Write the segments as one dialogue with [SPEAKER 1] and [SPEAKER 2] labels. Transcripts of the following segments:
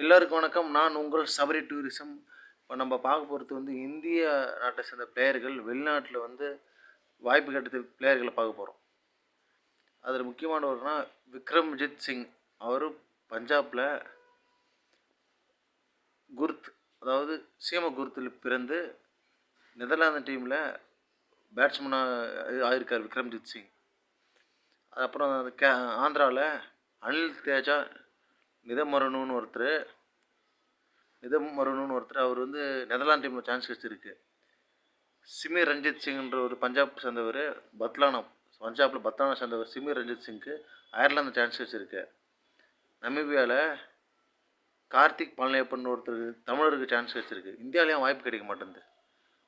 [SPEAKER 1] எல்லோருக்கும் வணக்கம். நான் உங்கள் சபரி டூரிசம். இப்போ நம்ம பார்க்க போகிறது வந்து இந்திய நாட்டை சேர்ந்த பிளேயர்கள் வெளிநாட்டில் வந்து வாய்ப்பு கட்டத்தில் பிளேயர்களை பார்க்க போகிறோம் அதில் முக்கியமானவர்னா விக்ரம்ஜித் சிங். அவர் பஞ்சாபில் குர்த் அதாவது சீம குர்த்தில் பிறந்து நெதர்லாந்து டீமில் பேட்ஸ்மேனாக ஆயிருக்கார் விக்ரம்ஜித் சிங். அப்புறம் கே ஆந்திராவில் அனில் தேஜா நிதமரணுன்னு ஒருத்தர் நிதமரணுன்னு ஒருத்தர் அவர் வந்து நெதர்லாந்து டீமில் சான்ஸ் கிடச்சிருக்கு சிமி ரஞ்சித் சிங்ன்ற ஒரு பஞ்சாப் சேர்ந்தவர் பத்லானா பஞ்சாபில் பத்லானா சேர்ந்தவர் சிமி ரஞ்சித் சிங்க்கு அயர்லாந்து சான்ஸ் கிடச்சிருக்கு நமீபியாவில் கார்த்திக் பழனியப்பன் ஒருத்தர் தமிழருக்கு சான்ஸ் கிடச்சிருக்கு இந்தியாவிலேயும் வாய்ப்பு கிடைக்க மாட்டேங்குது.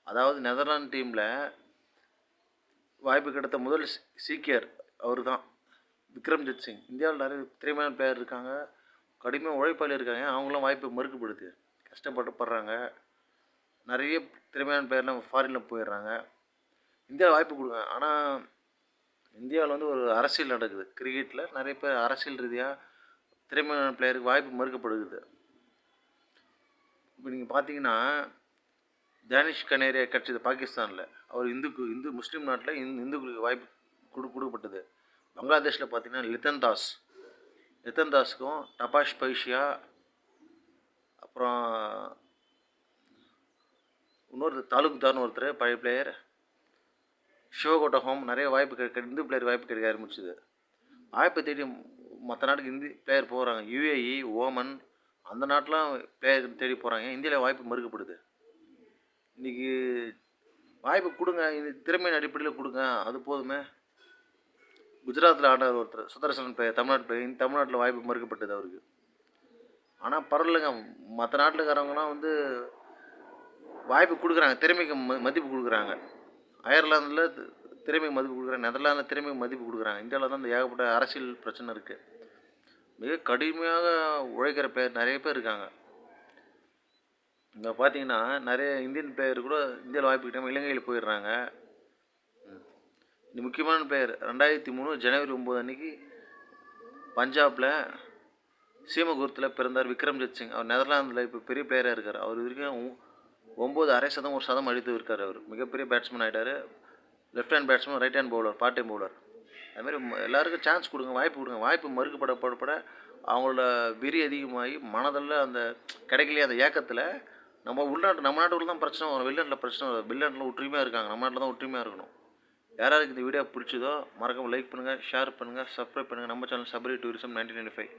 [SPEAKER 1] அதாவது நெதர்லாந்து டீமில் வாய்ப்பு கிடைத்த முதல் சீக்கியர் அவர் தான் விக்ரம்ஜித் சிங். இந்தியாவில் நிறைய திறமையான பிளேயர் இருக்காங்க. கடுமையாக உழைப்பாளி இருக்காங்க. அவங்களாம் வாய்ப்பு மறுக்கப்படுது கஷ்டப்பட்டு படுறாங்க நிறைய திறமையான பிளேயர்லாம் ஃபாரினில் போயிடுறாங்க. இந்தியாவில் வாய்ப்பு கொடுங்க. ஆனால் இந்தியாவில் வந்து ஒரு அரசியல் நடக்குது. கிரிக்கெட்டில் நிறைய பேர் அரசியல் ரீதியாக திறமையான பிளேயருக்கு வாய்ப்பு மறுக்கப்படுகிறது. இப்போ நீங்கள் பார்த்தீங்கன்னா டேனிஷ் கனேரியா கிடச்சிது பாகிஸ்தானில் அவர் இந்துக்கு இந்து முஸ்லீம் நாட்டில் இந்து இந்துக்களுக்கு வாய்ப்பு கொடு கொடுக்கப்பட்டது. பங்களாதேஷில் பார்த்தீங்கன்னா லித்தன் தாஸ் லித்தன் தாஸுக்கும் டபாஷ் பைஷியா அப்புறம் இன்னொரு தாலுக்தார்னு ஒருத்தர் பழைய பிளேயர் சிவகோட்டை ஹோம் நிறைய வாய்ப்பு கிடைக்க இந்து பிளேயர் வாய்ப்பு கிடைக்க ஆரம்பிச்சுது. வாய்ப்பை தேடி மற்ற நாட்டுக்கு இந்தி பிளேயர் போகிறாங்க யுஏஇ ஓமன் அந்த நாட்டெலாம் பிளேயர் தேடி போகிறாங்க இந்தியாவில் வாய்ப்பு மறுக்கப்படுது. இன்றைக்கி வாய்ப்பு கொடுங்க. இது திறமையின் அடிப்படையில் கொடுங்க. அது போதுமே. குஜராத்தில் ஆடினார் ஒருத்தர் சுதர்சன் பிளேயர் தமிழ்நாட்டு பிளேயர் தமிழ்நாட்டில் வாய்ப்பு மறுக்கப்பட்டது அவருக்கு. ஆனால் பரவாயில்லைங்க மற்ற நாட்டுக்காரங்களாம் வந்து வாய்ப்பு கொடுக்குறாங்க திறமைக்கு ம மதிப்பு கொடுக்குறாங்க. அயர்லாந்தில் திறமைக்கு மதிப்பு கொடுக்குறாங்க நெதர்லாந்தில் திறமைக்கு மதிப்பு கொடுக்குறாங்க. இந்தியாவில் தான் இந்த ஏகப்பட்ட அரசியல் பிரச்சனை இருக்குது மிக கடுமையாக உழைக்கிற பிளேயர் நிறைய பேர் இருக்காங்க. இங்கே பார்த்தீங்கன்னா நிறைய இந்தியன் பிளேயர் கூட இந்தியாவில் வாய்ப்பு கிட்டாமல் இலங்கையில் போயிடுறாங்க. முக்கியமான பெயர். ரெண்டாயிரத்தி மூணு ஜனவரி ஒம்பது அன்னைக்கு பஞ்சாபில் சீமகுரத்தில் பிறந்தார் விக்ரம்ஜித் சிங். அவர் நெதர்லாந்தில் இப்போ பெரிய பிளேயராக இருக்கார். அவர் வரைக்கும் ஒம்பது அரை சதம் ஒரு சதம் அடித்து இருக்கார் அவர். மிகப்பெரிய பேட்ஸ்மேன் ஆகிட்டார் left hand batsman right hand bowler part time bowler அதுமாரி எல்லாருக்கும் சான்ஸ் கொடுங்க வாய்ப்பு கொடுங்க. வாய்ப்பு மறுக்கப்படப்படப்பட அவங்களோட வெறி அதிகமாகி மனதில் அந்த கிடைக்கலையே அந்த ஏக்கத்தில் நம்ம உள்நாட்டு நம்ம நாட்டுக்குள்ள தான் பிரச்சனை வரும். வெளிநாட்டில் பிரச்சனை வரும் வெளிநாட்டில் ஒற்றுமையாக இருக்காங்க. நம்ம நாட்டில் தான் ஒற்றுமையாக இருக்கணும். யாராவது இந்த வீடியோ பிடிச்சதோ மறக்காமல் லைக் பண்ணுங்கள் ஷேர் பண்ணுங்கள் சப்ஸ்கிரைப் பண்ணுங்கள் நம்ம channel Sabari tourism nineteen ninety five